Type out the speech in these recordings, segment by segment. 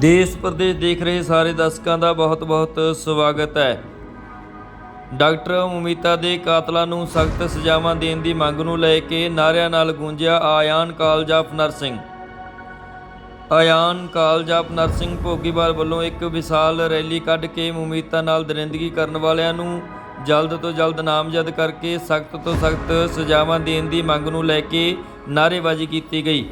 ਦੇਸ਼ ਪ੍ਰਦੇਸ਼ ਦੇਖ ਰਹੇ ਸਾਰੇ ਦਰਸ਼ਕਾਂ ਦਾ ਬਹੁਤ-ਬਹੁਤ ਸਵਾਗਤ ਹੈ। ਡਾਕਟਰ ਮੁਮੀਤਾ ਦੇ ਕਾਤਲਾਂ ਨੂੰ ਸਖਤ ਸਜ਼ਾਵਾਂ ਦੇਣ ਦੀ ਮੰਗ ਨੂੰ ਲੈ ਕੇ ਨਾਰਿਆਂ ਨਾਲ ਗੂੰਜਿਆ Ayaan college of nursing. Ayaan college of nursing Bhogiwal ਵੱਲੋਂ ਇੱਕ ਵਿਸ਼ਾਲ ਰੈਲੀ ਕੱਢ ਕੇ ਮੁਮੀਤਾ ਨਾਲ ਦਰਿੰਦਗੀ ਕਰਨ ਵਾਲਿਆਂ ਨੂੰ ਜਲਦ ਤੋਂ ਜਲਦ ਨਾਮਜ਼ਦ ਕਰਕੇ ਸਖਤ ਤੋਂ ਸਖਤ ਸਜ਼ਾਵਾਂ ਦੇਣ ਦੀ ਮੰਗ ਨੂੰ ਲੈ ਕੇ ਨਾਅਰੇਬਾਜ਼ੀ ਕੀਤੀ ਗਈ।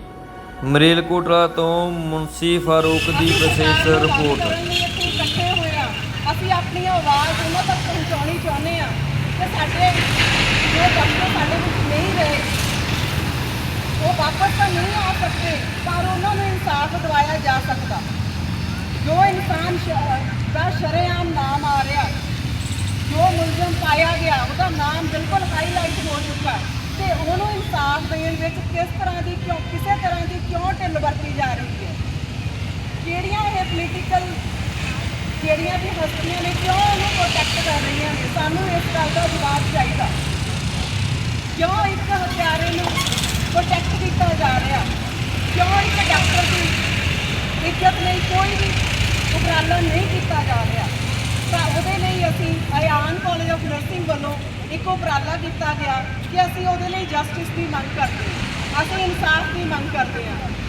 ਮਰੇਲਕੋਟਲਾ ਤੋਂ ਮੁਨਸੀ ਫਾਰੂਕ ਦੀ ਵਿਸ਼ੇਸ਼ ਰਿਪੋਰਟ। ਇਕੱਠੇ ਹੋਏ ਆ। ਅਸੀਂ ਆਪਣੀ ਆਵਾਜ਼ ਉਹਨਾਂ ਤੱਕ ਪਹੁੰਚਾਉਣੀ ਚਾਹੁੰਦੇ ਆ ਕਿ ਸਾਡੇ ਜੋ ਡਾਕਟਰ ਸਾਡੇ ਵਿੱਚ ਨਹੀਂ ਰਹੇ। ਉਹ ਵਾਪਸ ਤਾਂ ਨਹੀਂ ਆ ਸਕਦੇ ਪਰ ਉਹਨਾਂ ਨੂੰ ਇਨਸਾਫ ਦਿਵਾਇਆ ਜਾ ਸਕਦਾ। ਜੋ ਇਨਸਾਨ ਸ਼- ਦਾ ਸ਼ਰੇਆਮ ਨਾਮ ਆ ਰਿਹਾ ਜੋ ਮੁਲਜ਼ਮ ਪਾਇਆ ਗਿਆ ਉਹਦਾ ਨਾਮ ਬਿਲਕੁਲ ਹਾਈਲਾਈਟ ਹੋ ਚੁੱਕਾ ਹੈ। ਤੇ ਉਹਨੂੰ ਇਨਸਾਫ ਦੇਣ ਵਿੱਚ ਕਿਸ ਤਰ੍ਹਾਂ ਦੀ ਕਿਉਂ ਕਿਸੇ ਤਰ੍ਹਾਂ ਦੀ ਕਿਉਂ ਢਿੱਲ ਵਰਤੀ ਜਾ ਰਹੀ ਹੈ। ਕਿਹੜੀਆਂ ਇਹ ਪੋਲੀਟੀਕਲ ਜਿਹੜੀਆਂ ਵੀ ਹਸਤੀਆਂ ਨੇ ਕਿਉਂ ਉਹਨੂੰ ਪ੍ਰੋਟੈਕਟ ਕਰ ਰਹੀਆਂ ਨੇ? ਸਾਨੂੰ ਇਸ ਗੱਲ ਦਾ ਜਵਾਬ ਚਾਹੀਦਾ। ਕਿਉਂ ਇੱਕ ਹਥਿਆਰੇ ਨੂੰ ਪ੍ਰੋਟੈਕਟ ਕੀਤਾ ਜਾ ਰਿਹਾ? ਕਿਉਂ ਇੱਕ ਡਾਕਟਰ ਦੀ ਇੱਜ਼ਤ ਲਈ ਕੋਈ ਵੀ ਉਪਰਾਲਾ ਨਹੀਂ ਕੀਤਾ ਜਾ ਰਿਹਾ? ਤਾਂ ਉਹਦੇ ਲਈ ਅਸੀਂ ਹਰਿਆਣ ਕਾਲਜ ਆਫ ਨਰਸਿੰਗ ਵੱਲੋਂ ਇੱਕ ਉਪਰਾਲਾ ਕੀਤਾ ਗਿਆ ਕਿ ਅਸੀਂ ਉਹਦੇ ਲਈ ਜਸਟਿਸ ਦੀ ਮੰਗ ਕਰਦੇ ਹਾਂ। ਅਸੀਂ ਇਨਸਾਫ ਦੀ ਮੰਗ ਕਰਦੇ ਹਾਂ।